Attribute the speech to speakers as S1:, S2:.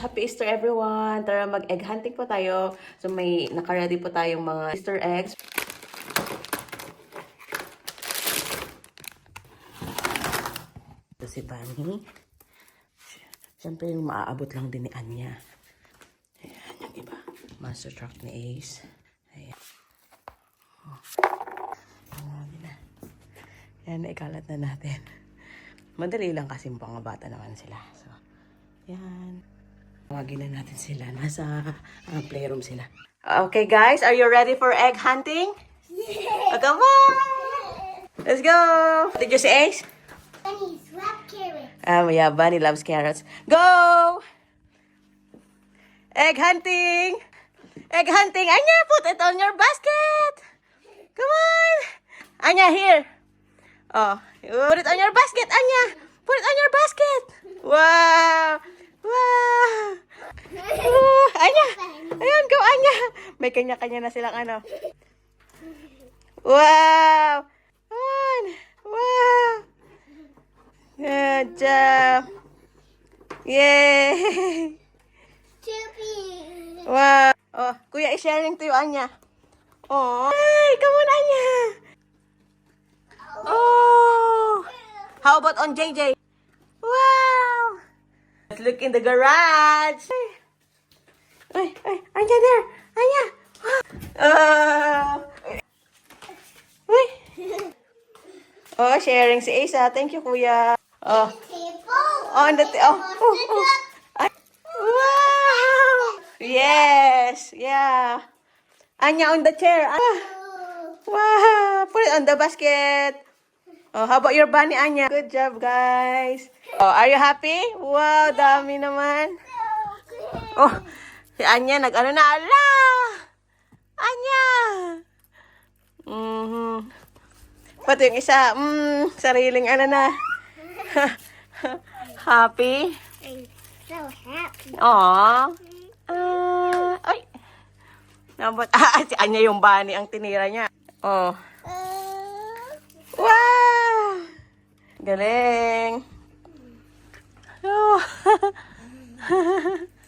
S1: Happy Easter everyone! Tara mag-egg hunting po tayo. So may nakaready po tayong mga Easter eggs. Ito si Bunny. Siyempre yung maaabot lang din ni Anya. Ayan, yung iba. Monster truck ni Ace. Ayan. Oh. Na. Yan, ikalat na natin. Madali lang kasi mga bata naman sila. So, yan. Tawagin na natin sila. Nasa ah, playroom sila. Okay, guys. Are you ready for egg hunting? Oh, come on! Let's go! Did you see Ace?
S2: Bunnies, wrap carrots.
S1: Um, yeah, Bunny loves carrots. Go! Egg hunting! Egg hunting! Anya, put it on your basket! Come on! Anya, here! Oh, put it on your basket, Anya! Put it on your basket! Wow! Wow! Ooh, Anya! Ayun, go, Anya! May kanya-kanya na silang ano. Wow! Come on! Wow! Good job! Yay!
S2: Chippy.
S1: Wow! Oh, kuya, i-sharing to you, Anya. Oh! Hey, come on, Anya! Oh! How about on JJ? Wow! Let's look in the garage. Ay, ay, Anya there! Anya! Oh! Uy! Oh, sharing si Asa. Thank you, kuya. Oh,
S2: Table.
S1: on the... Oh, oh, oh. Wow! Yes! Yeah. Anya on the chair. Ah, wow! Put it on the basket. Oh, how about your bunny, Anya? Good job, guys. Oh, are you happy? Wow, dami naman. Oh, si Anya nag-ano na. Ala! Pati yung isa, mm, sariling ano na. happy?
S2: I'm so happy.
S1: Aww. Uh, ah, ay. Nabot. Ah, si Anya yung bani ang tinira niya. Oh. Wow! Galing. Oh.